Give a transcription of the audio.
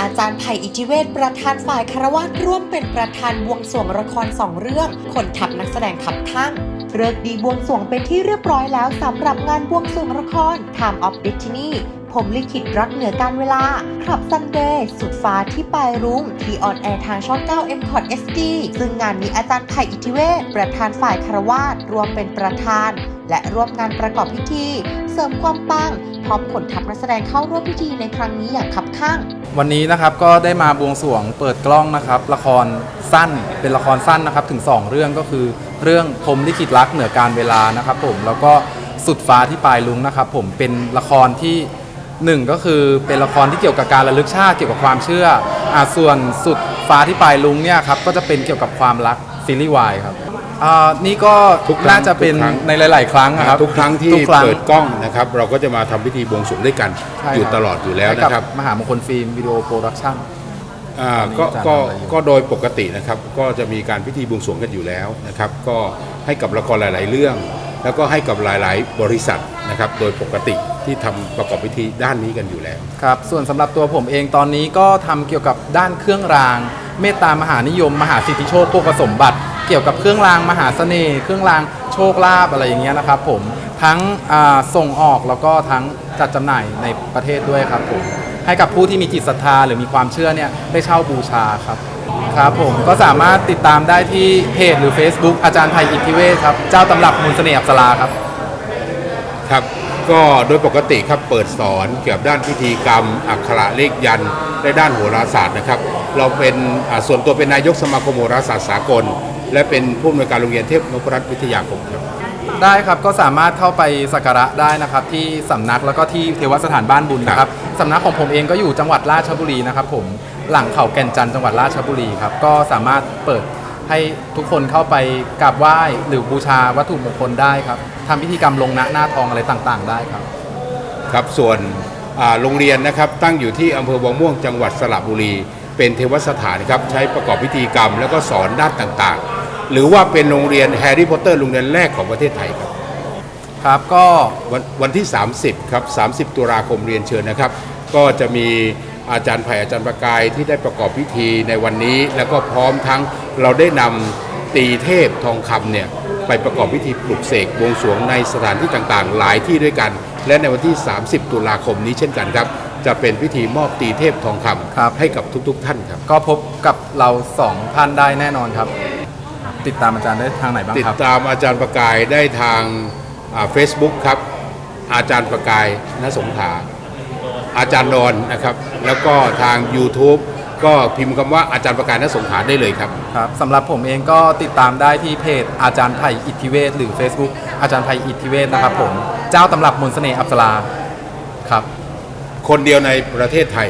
อาจารย์ไผ่อิทธิเวศประธานฝ่ายคารวาสร่วมเป็นประธานบวงสรวงละครสองเรื่อง คนทับนักแสดงขับทั้งเลิกดีบวงสรวงเป็นที่เรียบร้อยแล้วสำหรับงานบวงสรวงละคร Time of Destiny ผมลิขิตรักเหนือการเวลาคลับซันเดย์สุดฟ้าที่ปลายรุ้งที่ออนแอร์ทางช่อง 9 m c o t SD ซึ่งงานนี้อาจารย์ไผ่อิทธิเวศประธานฝ่ายคารวาสรวมเป็นประธาน และร่วมงานประกอบพิธี เสริมความปังพร้อมขนทัพนักแสดงเข้าร่วมพิธีในครั้งนี้อย่างคับข้าง วันนี้นะครับก็ได้มาบวงสรวงเปิดกล้องนะครับละครสั้นเป็นละครสั้นนะครับถึง 2 เรื่องก็คือ เรื่องพรมลิขิตรักเหนือการเวลานะครับผมแล้วก็สุดฟ้าที่ปลายลุงนะครับผมเป็นละครที่หนึ่งก็คือเป็นละครที่เกี่ยวกับการระลึกชาติเกี่ยวกับความเชื่ออ่าส่วนสุดฟ้าที่ปลายลุงเนี่ยครับก็จะเป็นเกี่ยวกับความรักซีรีส์วายครับ อ่านี่ก็ทุกครั้งน่าจะเป็นทุกครั้ง ในหลาย ๆ ครั้งนะครับทุกครั้งที่ทุกครั้ง เปิดกล้องนะครับเราก็จะมาทำพิธีบวงสรวงด้วยกัน ใช่อยู่ครับตลอดอยู่แล้วให้กันะครับมหามงคลฟิล์มวิดีโอโปรดักชั่น อ่าก็อาจารย์ก็ทำอะไรอยู่ ก็โดยปกตินะครับก็จะมีการพิธีบวงสรวงกันอยู่แล้วนะครับ ก็ให้กับละครหลาย ๆ เรื่อง แล้วก็ให้กับหลาย ๆ บริษัทนะครับ โดยปกติที่ทำประกอบพิธีด้านนี้กันอยู่แล้ว ครับ ส่วนสำหรับตัวผมเองตอนนี้ก็ทำเกี่ยวกับด้านเครื่องราง เมตตามหานิยม มหาสิทธิโชคโภคสมบัติ เกี่ยวกับเครื่องรางมหาเสน่ห์เครื่องรางโชคลาภอะไรอย่างเงี้ยนะครับผมทั้งส่งออกแล้วก็ทั้งจัดจำหน่ายในประเทศด้วยครับผมให้กับผู้ที่มีจิตศรัทธาหรือมีความเชื่อเนี่ยได้เช่าบูชาครับครับผมก็สามารถติดตามได้ที่เพจหรือ Facebook อาจารย์ไทยอิทธิเวศครับ เจ้าตำรับมูลเสน่ห์อัปสราครับ ครับก็โดยปกติครับเปิดสอนเกี่ยวกับด้านพิธีกรรม อักขระเลขยันและด้านโหราศาสตร์นะครับ เราเป็นส่วนตัวเป็นนายกสมาคมโหราศาสตร์สากล และเป็นผู้อำนวยการโรงเรียนเทพนพรัตน์วิทยาคมครับ ได้ครับก็สามารถเข้าไปสักการะได้นะครับ ที่สำนักแล้วก็ที่เทวสถานบ้านบุญนะครับสำนักของผมเองก็อยู่จังหวัดราชบุรีนะครับ ผมหลังเขาแก่นจันทร์จังหวัดราชบุรีครับก็สามารถเปิดให้ทุกคนเข้าไปกราบไหว้หรือบูชาวัตถุมงคลได้ครับทำพิธีกรรมลงณหน้าทองอะไรต่างๆ ได้ครับ ครับส่วนอ่าโรงเรียนนะครับตั้งอยู่ที่อำเภอวังม่วงจังหวัดสระบุรี เป็นเทวสถานครับใช้ประกอบพิธีกรรมแล้วก็สอนด้านต่างๆ หรือว่าเป็นโรงเรียนแฮร์รี่พอตเตอร์โรงเรียนแรกของประเทศไทยครับครับก็วันวันที่ 30 ครับ 30 ตุลาคมเรียนเชิญนะครับ ก็จะมีอาจารย์ไผ่อาจารย์ประกายที่ได้ประกอบพิธีในวันนี้ แล้วก็พร้อมทั้งเราได้นำตีเทพทองคำเนี่ยไปประกอบพิธีปลุกเสกบวงสรวงในสถานที่ต่างๆ หลายที่ด้วยกัน และในวันที่ 30 ตุลาคมนี้เช่นกันครับ จะเป็นพิธีมอบตีเทพทองคครับำให้กับทุกๆ ท่านครับ ก็พบกับเราสองท่านได้แน่นอนครับ ติดตามอาจารย์ได้ทางไหนบ้างติดครับ ตามอาจารย์ประกายได้ทางเฟซบุ๊กครับ อาจารย์ประกายณสงขลาอาจารย์นอนนะครับ แล้วก็ทาง YouTube ก็พิมพ์คำว่าอาจารย์ประกายณสงขลาได้เลยครับ ครับสำหรับผมเองก็ติดตามได้ที่เพจอาจารย์ไผ่อิทธิเวศหรือ Facebook อาจารย์ไผ่อิทธิเวศนะครับผม เจ้าตำรับมนต์เสน่ห์อัปสราครับ คนเดียวในประเทศไทย